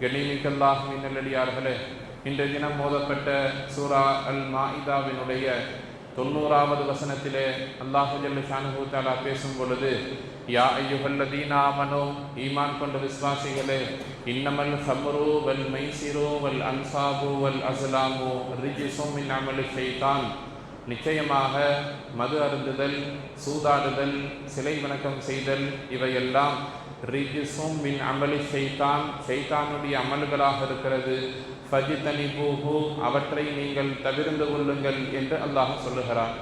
கண்ணிமிக்கல்லாஹுவின் நல்லடியார்களே இன்றைய தினம் மோதப்பட்ட சூரா அல் மாஇதாவினுடைய தொண்ணூறாவது வசனத்திலே அல்லாஹு ஜல்ல ஷானுஹு தாலா பேசும் பொழுது யா ஐயுஹல்லதீனா மனோ ஈமான் கொண்ட விஸ்வாசிகளே இன்னமல் ஹம்ரு வல் மைசிரோ வல் அன்சாபு வல் அஸ்லாமு ரிஜிசும் மின் அமலி நிச்சயமாக மது அருந்துதல் சூதாடுதல் சிலை வணக்கம் செய்தல் இவையெல்லாம் ரிஜிசும் மின் அமலி செய்தான் செய்தானுடைய அமல்களாக இருக்கிறது. ஃபஜித்தனி பூஹு அவற்றை நீங்கள் தவிர்ந்து கொள்ளுங்கள் என்று அல்லாஹ் சொல்லுகிறார்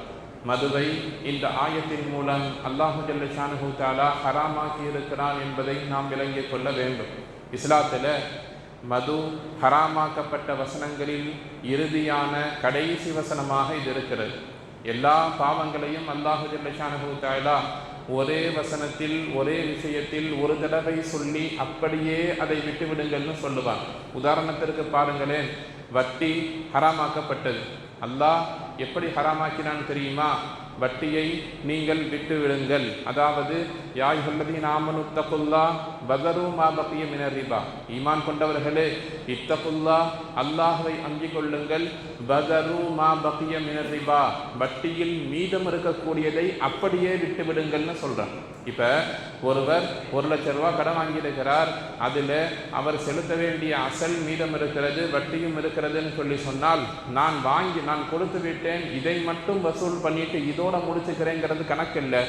மதுவை இந்த ஆயத்தின் மூலம் அல்லாஹு ஜல்லஷானு தாலா ஹராமாக்கி இருக்கிறான் என்பதை நாம் விளங்கிக் கொள்ள வேண்டும். இஸ்லாத்தில் மது ஹராமாக்கப்பட்ட வசனங்களில் இறுதியான கடைசி வசனமாக இது இருக்கிறது. எல்லா பாவங்களையும் அல்லாஹு ஜல்லஷானு தாயலா ஒரே வசனத்தில் ஒரே விஷயத்தில் ஒரு தடவை சொல்லி அப்படியே அதை விட்டுவிடுங்கள்னு சொல்லுவாங்க உதாரணத்திற்கு பாருங்களேன் வட்டி ஹராமாக்கப்பட்டது. அல்லாஹ் எப்படி ஹராமாக்கினான்னு தெரியுமா? வட்டியை நீங்கள் விட்டு விடுங்கள். அதாவது யாய் சொல்லதி நாமனு இத்தகுல்லா பகரு மா மினரிபா மினர் ஈமான் கொண்டவர்களே இத்தகுல்லா அல்லாஹுவை அஞ்சிக் கொள்ளுங்கள். பகரு மா மினரிபா மினர் வட்டியில் மீதம் இருக்கக்கூடியதை அப்படியே விட்டு விடுங்கள்னு சொல்றான். இப்போ ஒருவர் ஒரு லட்ச ரூபா கடன் வாங்கியிருக்கிறார். அதில் அவர் செலுத்த வேண்டிய அசல் மீதம் இருக்கிறது வட்டியும் இருக்கிறதுன்னு சொல்லி சொன்னால் நான் வாங்கி நான் கொடுத்து விட்டு பண்ணிட்டேன் இதை மட்டும் வசூல் பண்ணிட்டு இதோட முடிச்சுக்கிறேங்கிறது கணக்கில்லை.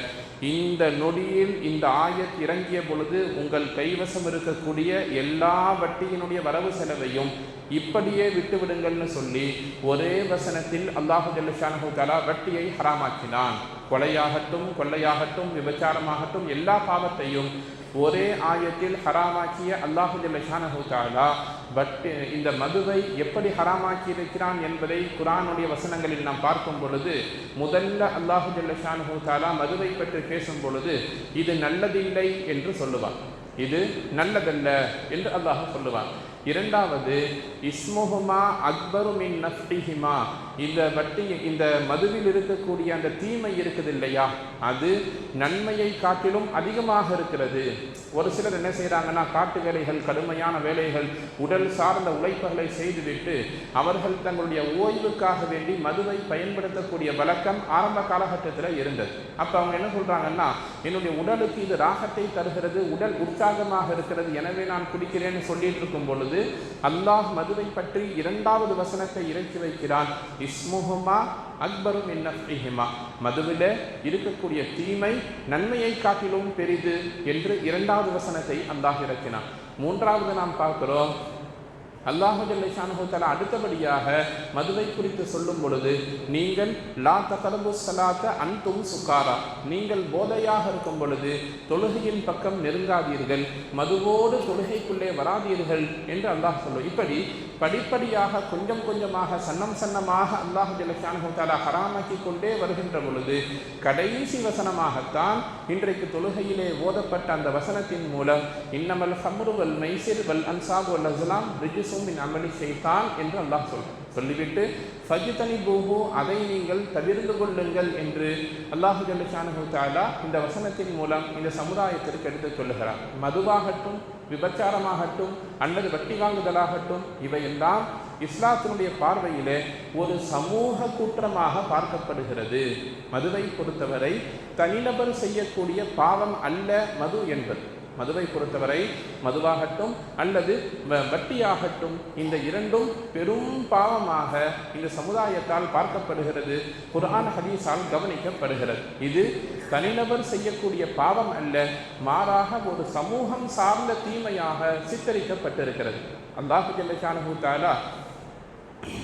இந்த நொடியில் இந்த ஆயத் இறங்கிய பொழுது உங்கள் கைவசம் இருக்கக்கூடிய எல்லா வட்டியினுடைய வரவு செலவையும் இப்படியே விட்டு விடுங்கள்னு சொல்லி ஒரே வசனத்தில் அல்லாஹு ஜல்லுஷானு தலா வட்டியை ஹராமாக்கினான். கொலையாகட்டும் கொள்ளையாகட்டும் விபச்சாரமாகட்டும் எல்லா பாவத்தையும் ஒரே ஆயத்தில் ஹராமாக்கிய அல்லாஹு ஜல்லுஷானு தாலா பட் uh, இந்த மதுவை எப்படி ஹராமாக்கி இருக்கிறான் என்பதை குரானுடைய வசனங்களில் நாம் பார்க்கும் பொழுது முதல்ல அல்லாஹு ஜல்லஷானு தாலா மதுவை பற்றி பேசும் பொழுது இது நல்லதில்லை என்று சொல்லுவான். இது நல்லதல்ல என்று அல்லாஹ் சொல்லுவான். இரண்டாவது இஸ்முஹுமா அக்பருமின் நஃப்டிஹிமா இந்த வட்டி இந்த மதுவில் இருக்கக்கூடிய அந்த தீமை இருக்குது இல்லையா அது நன்மையை காட்டிலும் அதிகமாக இருக்கிறது. ஒரு சிலர் என்ன செய்கிறாங்கன்னா காட்டு வேலைகள் கடுமையான வேலைகள் உடல் சார்ந்த உழைப்புகளை செய்துவிட்டு அவர்கள் தங்களுடைய ஓய்வுக்காக வேண்டி மதுவை பயன்படுத்தக்கூடிய வழக்கம் ஆரம்ப காலகட்டத்தில் இருந்தது. அப்போ அவங்க என்ன சொல்கிறாங்கன்னா என்னுடைய உடலுக்கு இது ராகத்தை தருகிறது உடல் உற்சாகமாக இருக்கிறது எனவே நான் குடிக்கிறேன்னு சொல்லிட்டு இருக்கும் பொழுது அல்லாஹ் மதுவை பற்றி இரண்டாவது வசனத்தை இறக்கி வைக்கிறான். இஸ்முஹுமா அக்பரும் இன்னஃபிஹிமா மதுவில் இருக்கக்கூடிய தீமை நன்மையை காட்டிலும் பெரிது என்று இரண்டாவது வசனத்தை அல்லாஹ் இறக்கினான். மூன்றாவது நாம் பார்க்கிறோம் அல்லாஹு ஜல்லைஷானுஹூத்தலா அடுத்தபடியாக மதுவை குறித்து சொல்லும் பொழுது நீங்கள் லா தகலபு சலாத்த அன்தும் சுக்காரா நீங்கள் போதையாக இருக்கும் பொழுது தொழுகையின் பக்கம் நெருங்காதீர்கள் மதுவோடு தொழுகைக்குள்ளே வராதீர்கள் என்று அல்லாஹ் சொல்லும். இப்படி படிப்படியாக கொஞ்சம் கொஞ்சமாக சன்னம் சன்னமாக அல்லாஹு ஜல்லைஷானுஹூத்தலா ஹராமாக்கி கொண்டே வருகின்ற பொழுது கடைசி வசனமாகத்தான் இன்றைக்கு தொழுகையிலே ஓதப்பட்ட அந்த வசனத்தின் மூலம் இன்னமல் ஹம்ரு வல் மைசிர் வல் அன்சாப் வல் அஸ்லாம் ரிஜிசும் இன் அமலி செய்தான் என்று அல்லாஹ் சொல் சொல்லிவிட்டு ஃபஜிதனி பூஹு அதை நீங்கள் தவிர்ந்து கொள்ளுங்கள் என்று அல்லாஹு ஜல்லிஷானு தாலா இந்த வசனத்தின் மூலம் இந்த சமுதாயத்திற்கு எடுத்துச் சொல்லுகிறார். மதுவாகட்டும் விபச்சாரமாகட்டும் அல்லது வட்டி வாங்குதலாகட்டும் இவையெல்லாம் இஸ்லாத்தினுடைய பார்வையிலே ஒரு சமூக குற்றமாக பார்க்கப்படுகிறது. மதுவை பொறுத்தவரை தனிநபர் செய்யக்கூடிய பாவம் அல்ல மது என்பது. மதுவை பொறுத்தவரை மதுவாகட்டும் அல்லது வட்டியாகட்டும் இந்த இரண்டும் பெரும் பாவமாக இந்த சமுதாயத்தால் பார்க்கப்படுகிறது. குரான் ஹதீஸால் கவனிக்கப்படுகிறது. இது தனிநபர் செய்யக்கூடிய பாவம் அல்ல மாறாக ஒரு சமூகம் சார்ந்த தீமையாக சித்தரிக்கப்பட்டிருக்கிறது. அல்லாஹு ஜல்லஷானு தாலா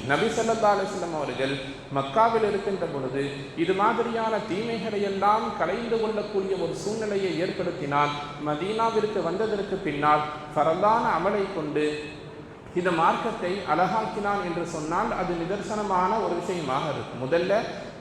நபி சல்லா அலிஸ்லம் அவர்கள் மக்காவில் இருக்கின்ற பொழுது இது மாதிரியான தீமைகளை எல்லாம் கலைந்து கொள்ளக்கூடிய ஒரு சூழ்நிலையை ஏற்படுத்தினால் மதீனாவிற்கு வந்ததற்கு பின்னால் பரந்தான அமலை கொண்டு இந்த மார்க்கத்தை அழகாக்கினான் என்று சொன்னால் அது நிதர்சனமான ஒரு விஷயமாக இருக்கும். முதல்ல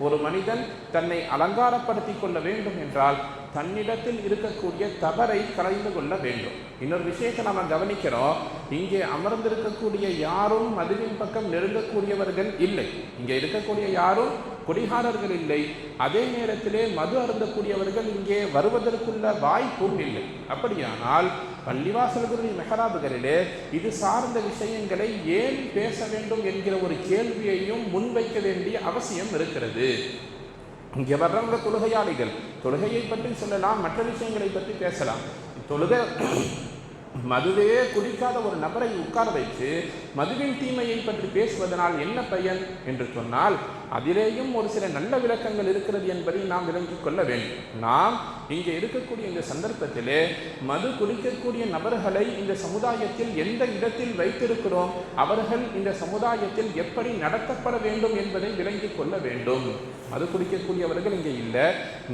ஒரு மனிதன் தன்னை அலங்காரப்படுத்தி கொள்ள வேண்டும் என்றால் தன்னிடத்தில் இருக்கக்கூடிய தவறை கலைந்து கொள்ள வேண்டும். இன்னொரு விஷயத்தை நம்ம கவனிக்கிறோம். இங்கே அமர்ந்திருக்கக்கூடிய யாரும் மதுவின் பக்கம் நெருங்கக்கூடியவர்கள் இல்லை. இங்கே இருக்கக்கூடிய யாரும் குடிகாரர்கள் இல்லை. அதே நேரத்திலே மது அருந்தக்கூடியவர்கள் இங்கே வருவதற்குள்ள வாய்ப்பும் இல்லை. அப்படியானால் பள்ளிவாசல்களுடைய மெஹராபுகளிலே இது சார்ந்த விஷயங்களை ஏன் பேச வேண்டும் என்கிற ஒரு கேள்வியையும் முன்வைக்க வேண்டிய அவசியம் இருக்கிறது. இங்கே வர்றவங்க தொழுகையாளிகள் தொழுகையை பற்றி சொல்லலாம் மற்ற விஷயங்களை பற்றி பேசலாம். தொழுகை மதுவே குடிக்காத ஒரு நபரை உட்கார வைத்து மதுவின் தீமையை பற்றி பேசுவதனால் என்ன பயன் என்று சொன்னால் அதிலேயும் ஒரு சில நல்ல விளக்கங்கள் இருக்கிறது என்பதை நாம் விளங்கிக் கொள்ள வேண்டும். நாம் இங்கே இருக்கக்கூடிய இந்த சந்தர்ப்பத்திலே மது குடிக்கக்கூடிய நபர்களை இந்த சமுதாயத்தில் எந்த இடத்தில் வைத்திருக்கிறோம் அவர்கள் இந்த சமுதாயத்தில் எப்படி நடத்தப்பட வேண்டும் என்பதை விளங்கிக் கொள்ள வேண்டும். மது குடிக்கக்கூடியவர்கள் இங்கே இல்லை.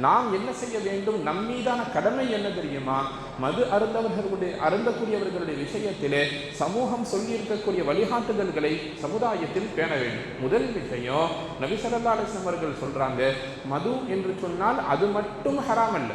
நாம் என்ன செய்ய வேண்டும்? நம் மீதான கடமை என்ன தெரியுமா? மது அருந்தவர்களுடைய அருந்தக்கூடியவர்களுடைய விஷயத்திலே சமூகம் சொல்லியிருக்கக்கூடிய வழிகாட்டுதல்களை சமுதாயத்தில் பேண வேண்டும். முதல் விஷயம் நபிசல்லா அலிஸ்லாம் அவர்கள் சொல்றாங்க மது என்று சொன்னால் அது மட்டும் ஹராம் அல்ல.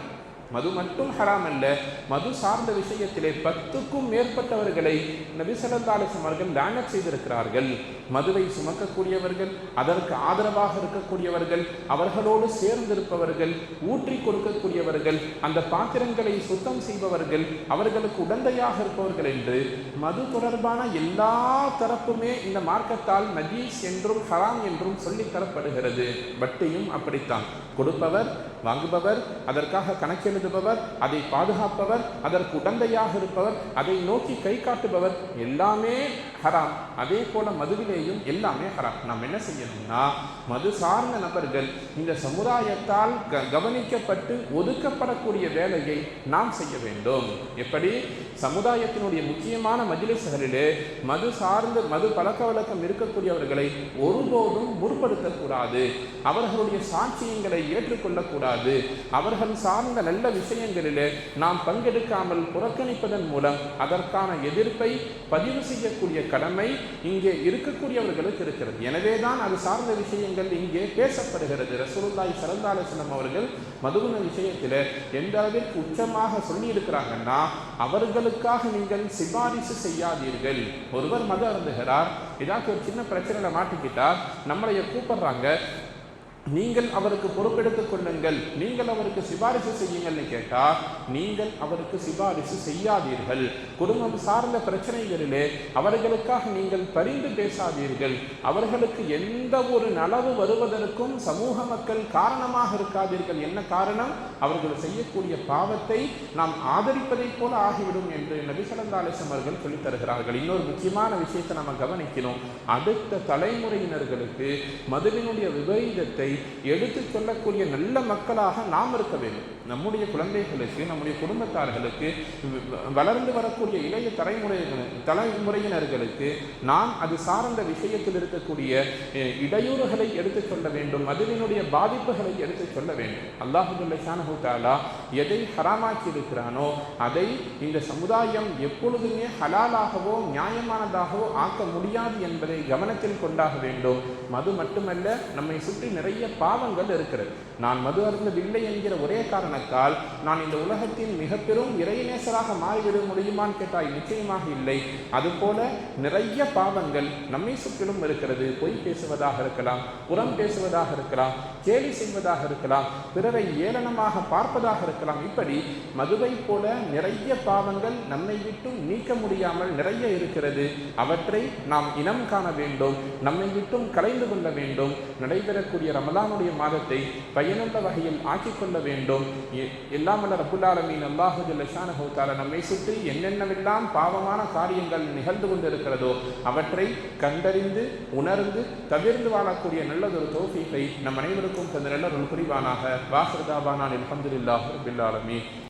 மது மட்டும் ஹராம் அல்ல மது சார்ந்த விஷயத்திலே பத்துக்கும் மேற்பட்டவர்களை நபி ஸல்லல்லாஹு அவர்கள் லானத் செய்திருக்கிறார்கள். மதுவை சுமக்கக்கூடியவர்கள் அதற்கு ஆதரவாக இருக்கக்கூடியவர்கள் அவர்களோடு சேர்ந்திருப்பவர்கள் ஊற்றி கொடுக்கக்கூடியவர்கள் அந்த பாத்திரங்களை சுத்தம் செய்பவர்கள் அவர்களுக்கு உடந்தையாக இருப்பவர்கள் என்று மது தொடர்பான எல்லா தரப்புமே இந்த மார்க்கத்தால் நஜீஸ் என்றும் ஹராம் என்றும் சொல்லித் தரப்படுகிறது. வட்டியும் அப்படித்தான். கொடுப்பவர் வாங்குபவர் அதற்காக கணக்கெழுதுபவர் அதை பாதுகாப்பவர் அதற்கு உடந்தையாக இருப்பவர் அதை நோக்கி கை காட்டுபவர் எல்லாமே ஹராம். அதே போல மதுவிலேயும் எல்லாமே ஹராம். நாம் என்ன செய்யணும்னா மது சார்ந்த நபர்கள் இந்த சமுதாயத்தால் கவனிக்கப்பட்டு ஒதுக்கப்படக்கூடிய வேலையை நாம் செய்ய வேண்டும். எப்படி? சமுதாயத்தினுடைய முக்கியமான மஜிலிசுகளிலே மது சார்ந்த மது பழக்க வழக்கம் இருக்கக்கூடியவர்களை ஒருபோதும் முற்படுத்தக்கூடாது. அவர்களுடைய சாட்சியங்களை ஏற்றுக்கொள்ளக்கூடாது. அவர்கள் சார்ந்த நல்ல விஷயங்களிலே நாம் பங்கெடுக்காமல் புறக்கணிப்பதன் மூலம் அதற்கான எதிர்ப்பை பதிவு செய்யக்கூடிய கடமை இங்கே இருக்கக்கூடியவர்களுக்கு இருக்கிறது. எனவேதான் அது சார்ந்த விஷயங்கள் இங்கே பேசப்படுகிறது. ரசூலுல்லாய் சரந்தாலசனம் அவர்கள் மதுகுண விஷயத்தில் எந்த அளவிற்கு உச்சமாக சொல்லியிருக்கிறாங்கன்னா அவர்களுக்காக நீங்கள் சிபாரிசு செய்யாதீர்கள். ஒருவர் மது அருந்துகிறார் ஏதாச்சும் ஒரு சின்ன பிரச்சனையில மாட்டிக்கிட்டால் நம்மளைய கூப்பிடுறாங்க நீங்கள் அவருக்கு பொறுப்பெடுத்துக் கொள்ளுங்கள். நீங்கள் அவருக்கு சிபாரிசு செய்யுங்கள்னு கேட்டா நீங்கள் அவருக்கு சிபாரிசு செய்யாதீர்கள். குடும்பம் சார்ந்த பிரச்சனைகளிலே அவர்களுக்காக நீங்கள் பரிந்து பேசாதீர்கள். அவர்களுக்கு எந்த ஒரு நலவு வருவதற்கும் சமூக மக்கள் காரணமாக இருக்காதீர்கள். என்ன காரணம்? அவர்கள் செய்யக்கூடிய பாவத்தை நாம் ஆதரிப்பதைப் போல ஆகிவிடும் என்று நபி சலந்தாலேசம் அவர்கள் சொல்லித் தருகிறார்கள். இன்னொரு முக்கியமான விஷயத்தை நம்ம கவனிக்கணும். அடுத்த தலைமுறையினர்களுக்கு மதுவினுடைய விபரீதத்தை எடுத்துச் சொல்லக்கூடிய நல்ல மக்களாக நாம் இருக்க வேண்டும். நம்முடைய குழந்தைகளுக்கு நம்முடைய குடும்பத்தார்களுக்கு வளர்ந்து வரக்கூடிய இளைய தலைமுறை தலைமுறையினர்களுக்கு நாம் அது சார்ந்த விஷயத்தில் இருக்கக்கூடிய இடையூறுகளை எடுத்துச் சொல்ல வேண்டும் மதுவினுடைய பாதிப்புகளை எடுத்துச் சொல்ல வேண்டும். அல்லாஹுல்ல தாலா எதை ஹராமாக்கி இருக்கிறானோ அதை இந்த சமுதாயம் எப்பொழுதுமே ஹலாலாகவோ நியாயமானதாகவோ ஆக்க முடியாது என்பதை கவனத்தில் கொண்டாக வேண்டும். மது மட்டுமல்ல நம்மை சுற்றி நிறைய பாவங்கள் இருக்கிறது. நான் மது அருந்தவில்லை என்கிற ஒரே காரணத்தால் நான் இந்த உலகத்தின் மிக பெரும் இறைநேசராக மாறிவிட முடியுமான்னு கேட்டால் நிச்சயமாக இல்லை. அதுபோல நிறைய பாவங்கள் நம்மை சுற்றிலும் இருக்கிறது. பொய் பேசுவதாக இருக்கலாம் புறம் பேசுவதாக இருக்கலாம் கேலி செய்வதாக இருக்கலாம் பிறரை ஏளனமாக பார்ப்பதாக இருக்கலாம். இப்படி மதுவை போல நிறைய பாவங்கள் நம்மை விட்டும் நீக்க முடியாமல் நிறைய இருக்கிறது. அவற்றை நாம் இனம் காண வேண்டும் நம்மை விட்டும் கலைந்து கொள்ள வேண்டும். நடைபெறக்கூடிய ரமலானுடைய மாதத்தை பயனுள்ள வகையில் ஆக்கிக்கொள்ள வேண்டும். எ- எல்லாம் வல்ல ரப்புல் அல்லாஹு ஜல்ல நம்மை சுற்றி என்னென்னவெல்லாம் பாவமான காரியங்கள் நிகழ்ந்து கொண்டிருக்கிறதோ அவற்றை கண்டறிந்து உணர்ந்து தவிர்ந்து வாழக்கூடிய நல்லதொரு தோஃபீகை நம் அனைவருக்கும் தந்த நல்ல ஒரு புரிவானாக வாஹிருதாபானான் நான் ரப்பில் ஆலமீன்.